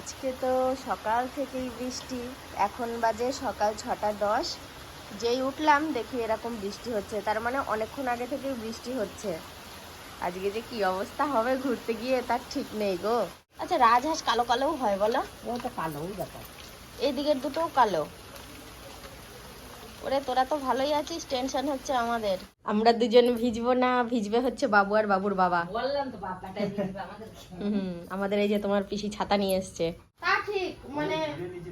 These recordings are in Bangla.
আজকে তো সকাল থেকেই বৃষ্টি। এখন বাজে সকাল ছটা দশ। যেই উঠলাম দেখি এরকম বৃষ্টি হচ্ছে। তার মানে অনেকক্ষণ আগে থেকেই বৃষ্টি হচ্ছে। আজকে যে কি অবস্থা হবে ঘুরতে গিয়ে তার ঠিক নেই গো। আচ্ছা রাজহাঁস কালো কালোও হয় বলো? ও তো কালোই ব্যাপার। এই দিকের দুটোও কালো। ওরে তোরা তো ভালোই আছিস টেনশন হচ্ছে আমাদের। আমরা দুজন ভিজবো না ভিজবে হচ্ছে বাবু আর বাবুর বাবা। বললাম তো বাবাটাই দিবে আমাদের হুম আমাদের এই যে তোমার পিসি ছাতা নিয়ে এসছে। তা ঠিক মানে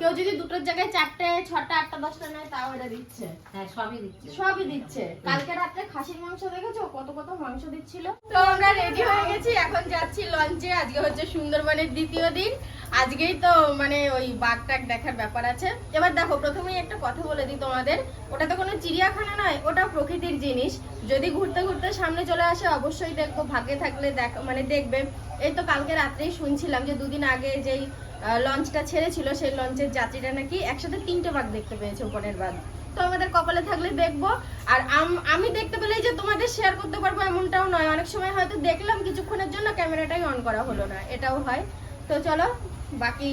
কেউ যদি দুটোর জায়গায় চারটে ছটা আটটা দশটা নেয় তাও এটা দিচ্ছে। হ্যাঁ সবই দিচ্ছে। সবই দিচ্ছে। কালকে রাত্রে খাসির মাংস দেখেছ? কত কত মাংস দিচ্ছিল? তো আমরা রেডি হয়ে গেছি এখন যাচ্ছি লঞ্চে আজকে হচ্ছে সুন্দরবনের দ্বিতীয় দিন। আজকেই তো মানে ওই বাঘ টাক দেখার ব্যাপার আছে। এবার দেখো, প্রথমেই একটা কথা বলে দিই তোমাদের। ওটা তো কোনো চিড়িয়াখানা নয়, ওটা প্রকৃতির জিনিস। যদি ঘুরতে ঘুরতে সামনে চলে আসে, অবশ্যই দেখব ভাগ্যে থাকলে দেখ মানে দেখবে। এই তো কালকে রাত্রেই শুনছিলাম যে দুদিন আগে যেই লঞ্চটা ছেড়েছিল, সেই লঞ্চের যাত্রীরা নাকি একসাথে তিনটে বাঘ দেখতে পেয়েছে উপরের বাঘ। তো আমাদের কপালে থাকলে দেখব। আর আম- দেখতে পেলেই যে তোমাদের শেয়ার করতে পারব এমনটাও নয়। অনেক সময় হয়তো দেখলাম কিছুক্ষণের জন্য, ক্যামেরাটাই অন করা হলো না। এটাও হয়। তো চলো বাকি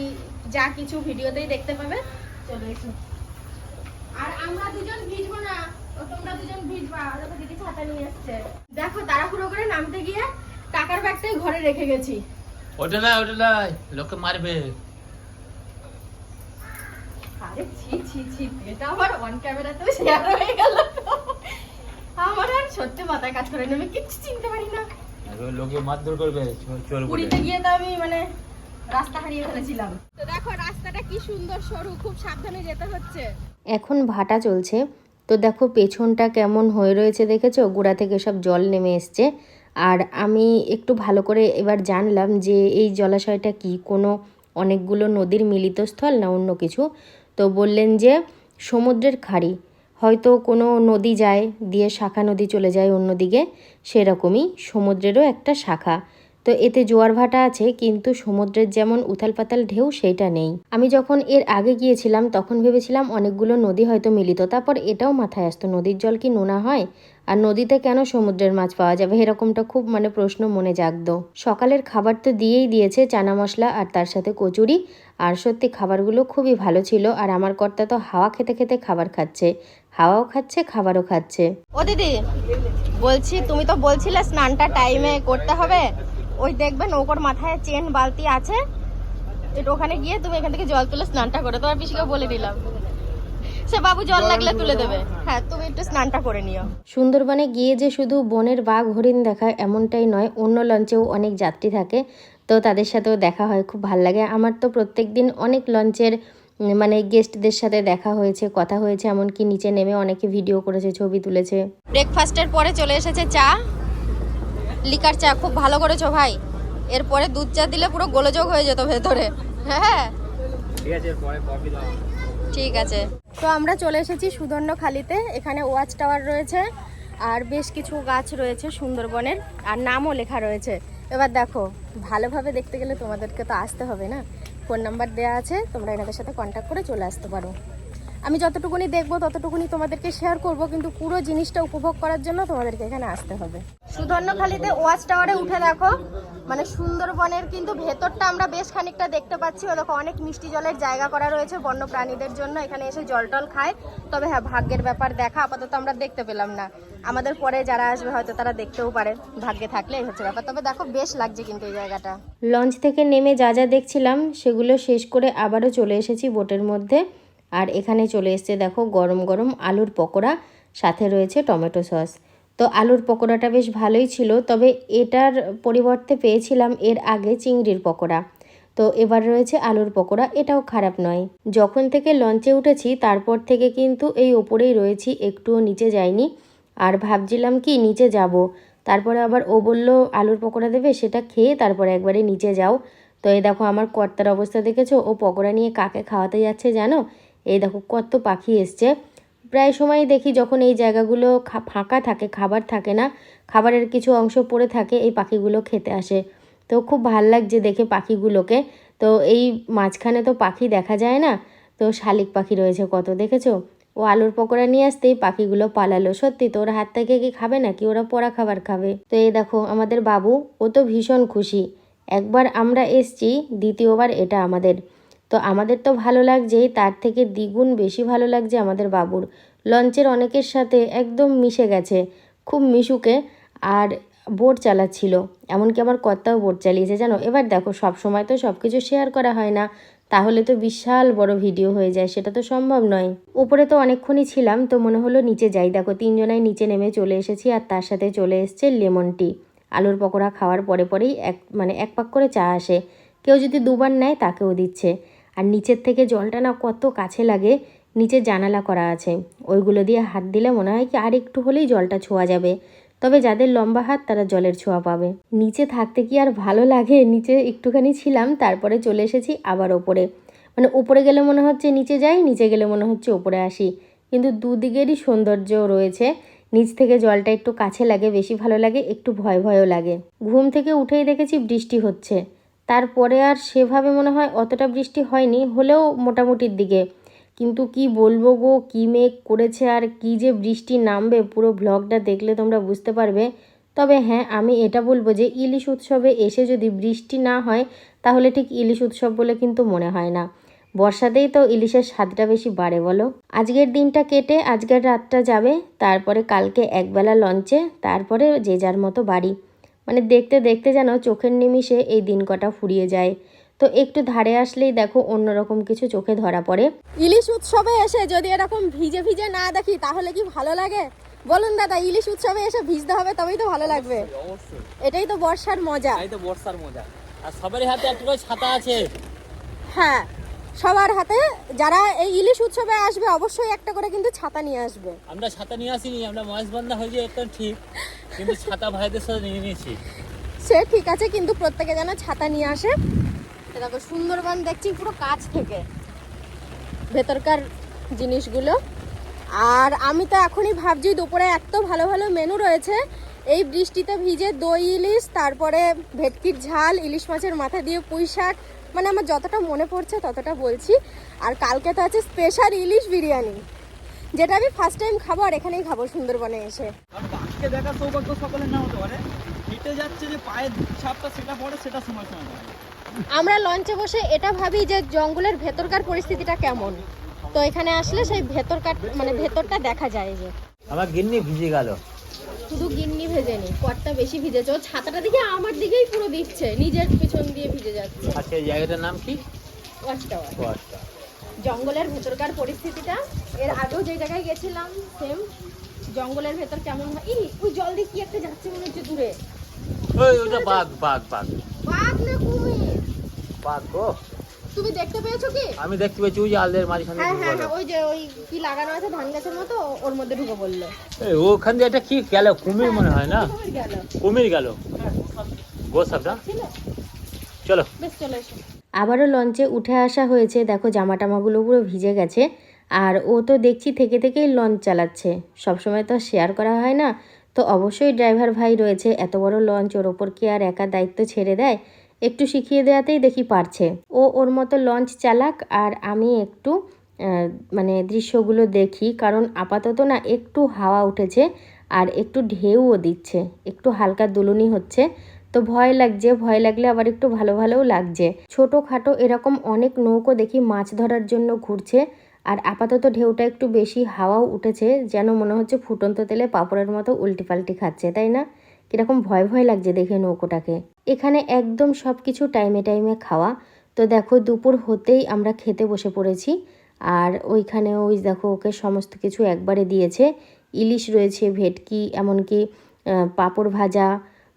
যা কিছু ভিডিওতেই দেখতে পাবে চলো এসো। আর আমরা দুজন ভিজবো না তোমরা দুজন ভিজবা দেখো দিদি ছাতা নিয়ে এসছে। দেখো তাড়াহুড়ো করে নামতে গিয়ে টাকার ব্যাগটাই ঘরে রেখে গেছি। ওটা না ওটা না লোকে মারবে। আরে ছি ছি ছি এটা আমার অন ক্যামেরাতেও শেয়ার হয়ে গেল আমার আর সত্যি মাথায় কাজ করে না আমি কিচ্ছু চিনতে পারি না। লোকে মারধর করবে চোর- চোর পুরীতে গিয়ে তো আমি মানে রাস্তা হারিয়ে ফেলেছিলাম। তো দেখো, রাস্তাটা কি সুন্দর সরু, খুব সাবধানে যেতে হচ্ছে। এখন ভাটা চলছে। তো দেখো, পেছনটা কেমন হয়ে রয়েছে দেখেছ? গোড়া থেকে সব জল নেমে এসছে। আর আমি একটু ভালো করে এবার জানলাম যে এই জলাশয়টা কি? কোনো অনেকগুলো নদীর মিলিত স্থল না অন্য কিছু? তো বললেন যে, সমুদ্রের খাড়ি। হয়তো কোনো নদী যায়, দিয়ে শাখা নদী চলে যায় অন্যদিকে। সেরকমই সমুদ্রেরও একটা শাখা। তো এতে জোয়ার ভাটা আছে, কিন্তু সমুদ্রের যেমন উথাল পাতাল ঢেউ সেইটা নেই। আমি যখন এর আগে গিয়েছিলাম, তখন ভেবেছিলাম অনেকগুলো নদী হয়তো মিলিত। তারপর এটাও মাথায় আসতো, নদীর জল কি নোনা হয়? আর নদীতে কেন সমুদ্রের মাছ পাওয়া যাবে? এরকমটা খুব মানে প্রশ্ন মনে জাগতো। সকালের খাবার তো দিয়েই দিয়েছে চানা মশলা আর তার সাথে কচুরি। আর সত্যি খাবারগুলো খুবই ভালো ছিল আর আমার কর্তা তো হাওয়া খেতে খেতে খাবার খাচ্ছে। হাওয়াও খাচ্ছে, খাবারও খাচ্ছে। ও দিদি, বলছি, তুমি তো বলছিলে স্নানটা টাইমে করতে হবে। ওই দেখবে নৌকোর মাথায় চেন বালতি আছে। এটা ওখানে গিয়ে তুমি এখান থেকে জল তুলে স্নানটা করে তোমার পিসিকে বলে দিলাম। সে বাবু জল লাগলে তুলে দেবে। হ্যাঁ তুমি একটু স্নানটা করে নিও। সুন্দরবনে গিয়ে যে শুধু বনের বাঘ হরিণ দেখায় এমনটাই নয় অন্য লঞ্চেও অনেক যাত্রী থাকে। তো তাদের সাথেও দেখা হয় খুব ভালো লাগে। আমার তো প্রত্যেক দিন অনেক লঞ্চের মানে গেস্টদের সাথে দেখা হয়েছে কথা হয়েছে। এমনকি নিচে নেমে অনেকে ভিডিও করেছে ছবি তুলেছে। ব্রেকফাস্টের পরে চলে এসেছে চা। লিকার চা খুব ভালো করেছ ভাই। এরপরে দুধ চা দিলে পুরো গোলযোগ হয়ে যেত ভেতরে। হ্যাঁ। ঠিক আছে পরে কফি দাও ঠিক আছে। তো আমরা চলে এসেছি সুদর্ণখালিতে। এখানে ওয়াচ টাওয়ার রয়েছে আর বেশ কিছু গাছ রয়েছে সুন্দরবনের আর নামও লেখা রয়েছে। এবার দেখো ভালোভাবে দেখতে গেলে তোমাদেরকে তো আসতে হবে না? ফোন নাম্বার দেওয়া আছে তোমরা এনাদের সাথে কন্ট্যাক্ট করে চলে আসতে পারো। আমি যতটুকুনি দেখব, ততটুকুনি তোমাদেরকে শেয়ার করব, কিন্তু পুরো জিনিসটা উপভোগ করার জন্য তোমাদেরকে এখানে আসতে হবে। সুদর্ণখালিতে ওয়াচ টাওয়ারে উঠে দেখো মানে সুন্দরবনের কিন্তু ভেতরটা আমরা বেশ খানিকটা দেখতে পাচ্ছি। ও দেখো, অনেক মিষ্টি জলের জায়গা করা রয়েছে বন্য প্রাণীদের জন্য, এখানে এসে জল টল খায়। তবে হ্যাঁ ভাগ্যের ব্যাপার দেখা, আপাতত আমরা দেখতে পেলাম না। আমাদের পরে যারা আসবে, হয়তো তারা দেখতেও পারে। ভাগ্যে থাকলে এই হচ্ছে ব্যাপার। তবে দেখো, বেশ লাগছে কিন্তু এই জায়গাটা। লঞ্চ থেকে নেমে যা যা দেখছিলাম, সেগুলো শেষ করে আবারও চলে এসেছি বোটের মধ্যে। আর এখানে চলে এসছে দেখো গরম গরম আলুর পকোড়া, সাথে রয়েছে টমেটো সস। তো আলুর পকোড়াটা বেশ ভালোই ছিল, তবে এটার পরিবর্তে পেয়েছিলাম এর আগে চিংড়ির পকোড়া। তো এবার রয়েছে আলুর পকোড়া, এটাও খারাপ নয়। যখন থেকে লঞ্চে উঠেছি, তারপর থেকে কিন্তু এই ওপরেই রয়েছি, একটুও নিচে যাইনি। আর ভাবছিলাম কি, নিচে যাব। তারপরে আবার ও বলল, আলুর পকোড়া দেবে, সেটা খেয়ে তারপরে একবারে নিচে যাও। তো এই দেখো, আমার কর্তার অবস্থা দেখেছ? ও পকোড়া নিয়ে কাকে খাওয়াতে যাচ্ছে জানো? এই দেখো কত পাখি এসছে। প্রায় সময় দেখি যখন এই জায়গাগুলো ফাঁকা থাকে, খাবার থাকে না, খাবারের কিছু অংশ পড়ে থাকে, এই পাখিগুলো খেতে আসে। তো খুব ভালো লাগছে দেখে পাখিগুলোকে। তো এই মাঝখানে তো পাখি দেখা যায় না, তো শালিক পাখি রয়েছে কত, দেখেছ? ও আলুর পকোড়া নিয়ে আসতেই পাখিগুলো পালালো। সত্যি তো ওরা হাত থেকে কি খাবে নাকি? ওরা পড়া খাবার খাবে। তো এই দেখো আমাদের বাবু, ও তো ভীষণ খুশি। একবার আমরা এসছি, দ্বিতীয়বার এটা আমাদের। তো আমাদের তো ভালো লাগছেই, তার থেকে দ্বিগুণ বেশি ভালো লাগছে আমাদের বাবুর। লঞ্চের অনেকের সাথে একদম মিশে গেছে, খুব মিশুকে, আর বোট চালাচ্ছিল, এমনকি আমার কর্তাও বোট চালিয়েছে, জানো? এবার দেখো, সব সময় তো সব কিছু শেয়ার করা হয় না, তাহলে তো বিশাল বড় ভিডিও হয়ে যায়, সেটা তো সম্ভব নয়। উপরে তো অনেকক্ষণই ছিলাম, তো মনে হলো নিচে যাই। দেখো, তিনজনাই নিচে নেমে চলে এসেছি, আর তার সাথে চলে এসছে লেমন টি। আলুর পকোড়া খাওয়ার পরে পরেই এক মানে এক পাক করে চা আসে। কেউ যদি দুবার নেয়, তাকেও দিচ্ছে। আর নিচের থেকে জলটা না কত কাছে লাগে, নিচে জানালা করা আছে। ওইগুলো দিয়ে হাত দিলে মনে হয় কি আর একটু হলেই জলটা ছোঁয়া যাবে। তবে যাদের লম্বা হাত তারা জলের ছোঁয়া পাবে। নিচে থাকতে কি আর ভালো লাগে? নিচে একটুখানি ছিলাম, তারপরে চলে এসেছি আবার ওপরে। মানে উপরে গেলে মনে হচ্ছে নিচে যাই, নিচে গেলে মনে হচ্ছে ওপরে আসি। কিন্তু দুদিকেরই সৌন্দর্য রয়েছে। নিচ থেকে জলটা একটু কাছে লাগে, বেশি ভালো লাগে, একটু ভয় ভয়ও লাগে। ঘুম থেকে উঠেই দেখেছি বৃষ্টি হচ্ছে। তারপরে আর সেভাবে মনে হয় অতটা বৃষ্টি হয়নি, হলেও মোটামুটির দিকে। কিন্তু কি বলব গো, কী মেঘ করেছে আর কি যে বৃষ্টি নামবে, পুরো ব্লগটা দেখলে তোমরা বুঝতে পারবে। তবে হ্যাঁ আমি এটা বলব যে ইলিশ উৎসবে এসে যদি বৃষ্টি না হয়, তাহলে ঠিক ইলিশ উৎসব বলে কিন্তু মনে হয় না। বর্ষাতেই তো ইলিশের স্বাদটা বেশি বাড়ে, বলো। আজকের দিনটা কেটে আজকের রাতটা যাবে, তারপরে কালকে একবেলা লঞ্চে তারপরে যে যার মতো বাড়ি। মানে দেখতে দেখতে যেন চোখের নিমিষে এই দিন কটা ফুরিয়ে যায়। তো একটু ধারে আসলেই দেখো অন্যরকম কিছু চোখে ধরা পড়ে। ইলিশ উৎসবে এসে যদি এরকম ভিজে ভিজে না দেখি তাহলে কি ভালো লাগে? বলুন দাদা ইলিশ উৎসবে এসে ভিজতে হবে তবেই তো ভালো লাগবে। এটাই তো বর্ষার মজা। তাই তো বর্ষার মজা। আর সবারই হাতে একটা করে ছাতা আছে। হ্যাঁ সবার হাতে যারা এই ইলিশ উৎসবে আসবে অবশ্যই একটা করে কিন্তু ছাতা নিয়ে আসবে। আমরা ছাতা নিয়ে আসিনি আমরা মহেশবান্ধা হয়ে যাই একদম ঠিক কিন্তু ছাতা ভাইদের সাথে নিয়ে নিয়েছি। সে ঠিক আছে কিন্তু প্রত্যেকে যেন ছাতা নিয়ে আসে। দেখো সুন্দরবন দেখছি পুরো কাছ থেকে ভেতরকার জিনিসগুলো। আর আমি তো এখনই ভাবছি দুপুরে এত ভালো ভালো মেনু রয়েছে। এই বৃষ্টিতে ভিজে দই ইলিশ তারপরে ভেটকির ঝাল ইলিশ মাছের মাথা দিয়ে পুঁই শাক মানে আমার যতটা মনে পড়ছে ততটা বলছি। আর কালকে তো আছে স্পেশাল ইলিশ বিরিয়ানি যেটা আমি ফার্স্ট টাইম খাব আর এখানেই খাব সুন্দরবনে এসে। বাঘকে সৌভাগ্য সকলের না হতে পারে। হেঁটে যাচ্ছে যে পায়ের ছাপটা সেটা পড়ে সেটা সময় সময় আমরা লঞ্চে বসে এটা ভাবি যে জঙ্গলের ভেতরকার পরিস্থিতিটা কেমন। তো এখানে আসলে সেই ভেতরকার মানে ভেতরটা দেখা যায় যে। আমার গিন্নি ভিজে গেল। শুধু গিন্নি ভেজেনি কটটা বেশি ভিজেছে। ও ছাতাটা দিকে আমার দিকেই পুরো দিচ্ছে নিজের পিছন দিয়ে ভিজে যাচ্ছে। আচ্ছা এই জায়গাটার নাম কি? ওয়াচ টাওয়ার জঙ্গলের ভেতরকার পরিস্থিতিটা এর আগেও যে জায়গায় গেছিলাম সেম জঙ্গলের ভেতর কেমন হয়? এই ওই জল দিয়ে কি একটা যাচ্ছে মনে হচ্ছে দূরে। ওই ওটা বাঘ বাঘ বাঘ। বাঘ না কুমির? বাঘ গো। তুমি দেখতে পেয়েছ কি? আমি দেখতে পেয়েছি ওই আলদের মাঝখানে হ্যাঁ হ্যাঁ হ্যাঁ ওই যে ওই কি লাগানো আছে ধান গাছের মতো ওর মধ্যে ঢুকে পড়ল। ওখান দিয়ে একটা কি গেল? কুমির মনে হয় না? কুমির গেল। গোসাপটা? চলো। বেশ চলে এসো। আবারও লঞ্চে উঠে আসা হয়েছে। দেখো জামা টামাগুলো পুরো ভিজে গেছে। আর ও তো দেখছি থেকে থেকেই লঞ্চ চালাচ্ছে। সবসময় তো শেয়ার করা হয় না। তো অবশ্যই ড্রাইভার ভাই রয়েছে। এত বড় লঞ্চ ওর ওপর কি আর একা দায়িত্ব ছেড়ে দেয়? একটু শিখিয়ে দেওয়াতেই দেখি পারছে। ও ওর মতো লঞ্চ চালাক আর আমি একটু মানে দৃশ্যগুলো দেখি, কারণ আপাতত না একটু হাওয়া উঠেছে আর একটু ঢেউও দিচ্ছে, একটু হালকা দুলুনি হচ্ছে। তো ভয় লাগছে, ভয় লাগলে আবার একটু ভালো ভালোও লাগছে। ছোটোখাটো এরকম অনেক নৌকো দেখি মাছ ধরার জন্য ঘুরছে আর আপাতত ঢেউটা একটু বেশি হাওয়াও উঠেছে, যেন মনে হচ্ছে ফুটন্ত তেলে পাপড়ের মতো উল্টি পাল্টি খাচ্ছে, তাই না? কীরকম ভয় ভয় লাগছে দেখে নৌকোটাকে। এখানে একদম সব কিছু টাইমে টাইমে খাওয়া। তো দেখো, দুপুর হতেই আমরা খেতে বসে পড়েছি। আর ওইখানে ওই দেখো, ওকে সমস্ত কিছু একবারে দিয়েছে। ইলিশ রয়েছে, ভেটকি, এমনকি পাঁপড় ভাজা,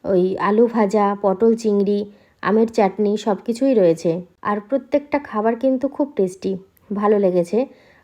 ওই আলু ভাজা, পটল চিংড়ি, আমের চাটনি সব কিছুই রয়েছে। আর প্রত্যেকটা খাবার কিন্তু খুব টেস্টি, ভালো লেগেছে।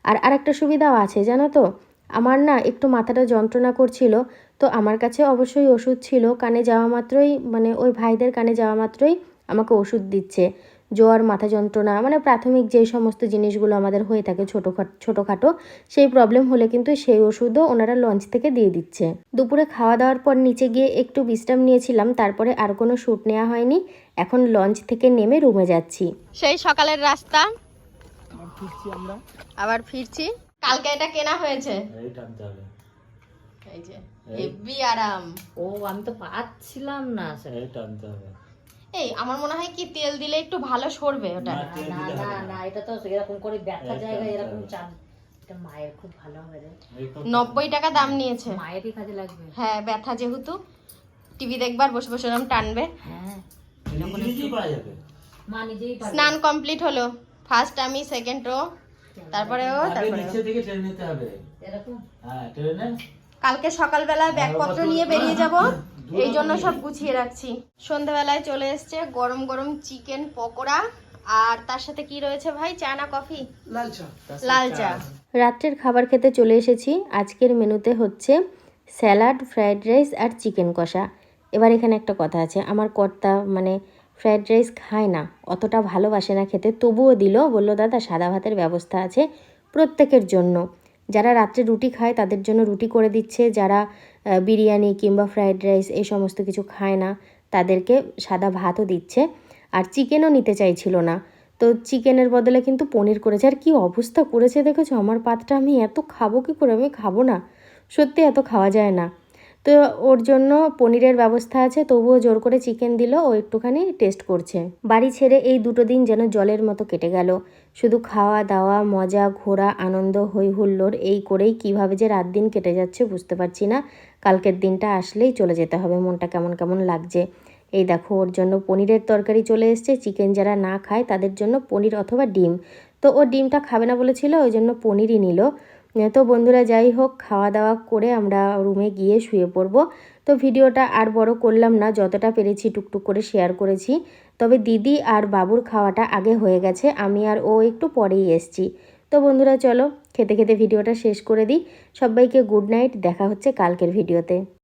আর আরেকটা সুবিধাও আছে, জানো তো? আমার না একটু মাথাটা যন্ত্রণা করছিল। তো আমার কাছে অবশ্যই ওষুধ ছিল। কানে যাওয়া মাত্রই মানে ওই ভাইদের কানে যাওয়া মাত্রই আমাকে ওষুধ দিচ্ছে। জ্বর মাথা যন্ত্রণা মানে প্রাথমিক যেই সমস্ত জিনিসগুলো আমাদের হয়ে থাকে ছোটোখাটো ছোটোখাটো সেই প্রবলেম হলে কিন্তু সেই ওষুধও ওনারা লঞ্চ থেকে দিয়ে দিচ্ছে। দুপুরে খাওয়া দাওয়ার পর নিচে গিয়ে একটু বিশ্রাম নিয়েছিলাম তারপরে আর কোনো শ্যুট নেওয়া হয়নি। এখন লঞ্চ থেকে নেমে রুমে যাচ্ছি। সেই সকালের রাস্তা। আবার ফিরছি কালকে এটা কেনা হয়েছে। এই যে হেভি আরাম। ও আমি তো পাচ্ছিলাম না আসলে। এই টানতে হবে। এই আমার মনে হয় কি তেল দিলে একটু ভালো সরবে ওটা। না, না না এটা তো এরকম করে ব্যথা জায়গায় এরকম মায়ের খুব ভালো হবে রে। নব্বই টাকা দাম নিয়েছে। মায়েরই কাজে লাগবে। হ্যাঁ ব্যথা যেহেতু টিভি দেখবার বসে বসে এরকম টানবে। হ্যাঁ মা নিজেই স্নান কমপ্লিট হলো। ফার্স্ট আমি সেকেন্ড রো তারপরে ও তারপরে নিচে থেকে টেনে নিতে হবে। এরকম? হ্যাঁ টেনে কালকে সকালবেলা ব্যাগপত্র নিয়ে বেরিয়ে যাব। এই জন্য সব গুছিয়ে রাখছি। সন্ধ্যাবেলায় চলে এসছে গরম গরম চিকেন পকোড়া। আর তার সাথে কি রয়েছে ভাই? চা না কফি? লাল চা। রাত্রের খাবার খেতে চলে এসেছি। আজকের মেনুতে হচ্ছে স্যালাড ফ্রাইড রাইস আর চিকেন কষা। এবার এখানে একটা কথা আছে। আমার কর্তা মানে ফ্রাইড রাইস খায় না অতটা ভালোবাসে না খেতে। তবুও দিল বলল দাদা সাদা ভাতের ব্যবস্থা আছে প্রত্যেকের জন্য। যারা রাত্রে রুটি খায় তাদের জন্য রুটি করে দিচ্ছে। যারা বিরিয়ানি কিংবা ফ্রাইড রাইস এই সমস্ত কিছু খায় না, তাদেরকে সাদা ভাতও দিচ্ছে। আর চিকেনও নিতে চাইছিল না। তো চিকেনের বদলে কিন্তু পনির করেছে। আর কি অবস্থা করেছে দেখেছ? আমার পাতটা আমি এত খাব কি করে? আমি খাব না। সত্যি এত খাওয়া যায় না। তো ওর জন্য পনিরের ব্যবস্থা আছে। তবুও জোর করে চিকেন দিল। ও একটুখানি টেস্ট করছে। বাড়ি ছেড়ে এই দুটো দিন যেন জলের মতো কেটে গেল। শুধু খাওয়া দাওয়া, মজা, ঘোরা, আনন্দ হই হুল্লোড়, এই করেই কীভাবে যে রাত দিন কেটে যাচ্ছে বুঝতে পারছি না। কালকের দিনটা আসলেই চলে যেতে হবে, মনটা কেমন কেমন লাগছে। এই দেখো, ওর জন্য পনিরের তরকারি চলে এসছে। চিকেন যারা না খায়, তাদের জন্য পনির অথবা ডিম। তো ও ডিমটা খাবে না বলেছিল, ওই জন্য পনিরই নিল। তো বন্ধুরা, যাই হোক, খাওয়া দাওয়া করে আমরা রুমে গিয়ে শুয়ে পড়ব। তো ভিডিওটা আর বড় করলাম না, যতটা পেরেছি টুকটুক করে শেয়ার করেছি। তবে দিদি আর বাবুর খাওয়াটা আগে হয়ে গেছে, আমি আর ও একটু পরেই এসছি। তো বন্ধুরা, চলো খেতে খেতে ভিডিওটা শেষ করে দিই। সবাইকে গুড নাইট দেখা হচ্ছে কালকের ভিডিওতে।